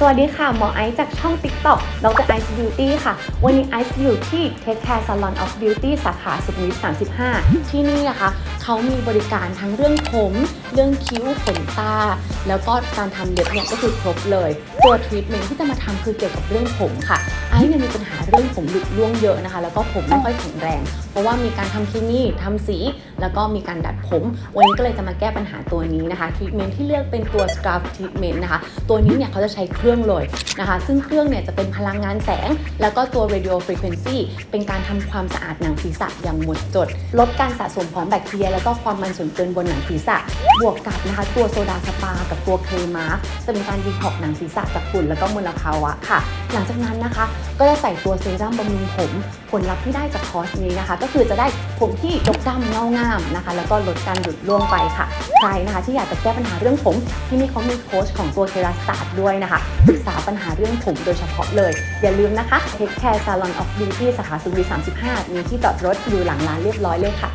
สวัสดีค่ะ หมอไอซ์จากช่อง TikTok ดรไอซ์บิวตี้ค่ะ วันนี้ไอซ์อยู่ที่ Take Care Salon of Beauty สาขาสุขุมวิท 35 ที่นี่นะคะ เขามีบริการทั้งเรื่องผม เรื่องคิ้วขนตา แล้วก็การทำเล็บเนี่ยก็คือครบเลย ตัวทรีทเมนต์ที่จะมาทำคือเกี่ยวกับเรื่องผมค่ะไอซ์เนี่ยมีปัญหาเรื่องผมหลุดร่วงเยอะนะคะ แล้วก็ผมไม่ค่อยแข็งแรง เพราะว่ามีการทำคลินี่ทำสี แล้วก็มีการดัดผม วันนี้ก็เลยจะมาแก้ปัญหาตัวนี้นะคะทรีทเมนต์ที่เลือกเป็นตัว Scalp Treatment นะคะ ตัวนี้เนี่ยเขาจะใช้เครื่องเลยนะคะ ซึ่งเครื่องเนี่ยจะเป็นพลังงานแสง แล้วก็ตัว radio frequency เป็นการทำความสะอาดหนังศีรษะอย่างหมดจด ลดการสะสมของแบคทีเรียแล้วก็ความมันส่วนเกินบนหนังศีรษะ บวกกับนะคะตัวโซดาสปากับตัวเคลมาร์จะเป็นการดีท็อกหนังศีรษะจากฝุ่นแล้วก็มลภาวะค่ะ หลังจากนั้นนะคะ ก็จะใส่ตัวเซรั่มบำรุงผม ผลลัพธ์ที่ได้จากคอร์สนี้นะคะ ก็คือจะได้ผมที่ดกดำเงางามนะคะ แล้วก็ลดการหลุดร่วงไปค่ะ ใครนะคะที่อยากจะแก้ปัญหาเรื่องผม ที่นี่เขามีโค้ชของตัวเทราสตาร์ด้วยนะคะปรึกษาปัญหาเรื่องผมโดยเฉพาะเลย อย่าลืมนะคะ Take Care Salon of Beauty สาขาสุขุมวิท35 มีที่จอดรถอยู่หลังร้านเรียบร้อยเลยค่ะ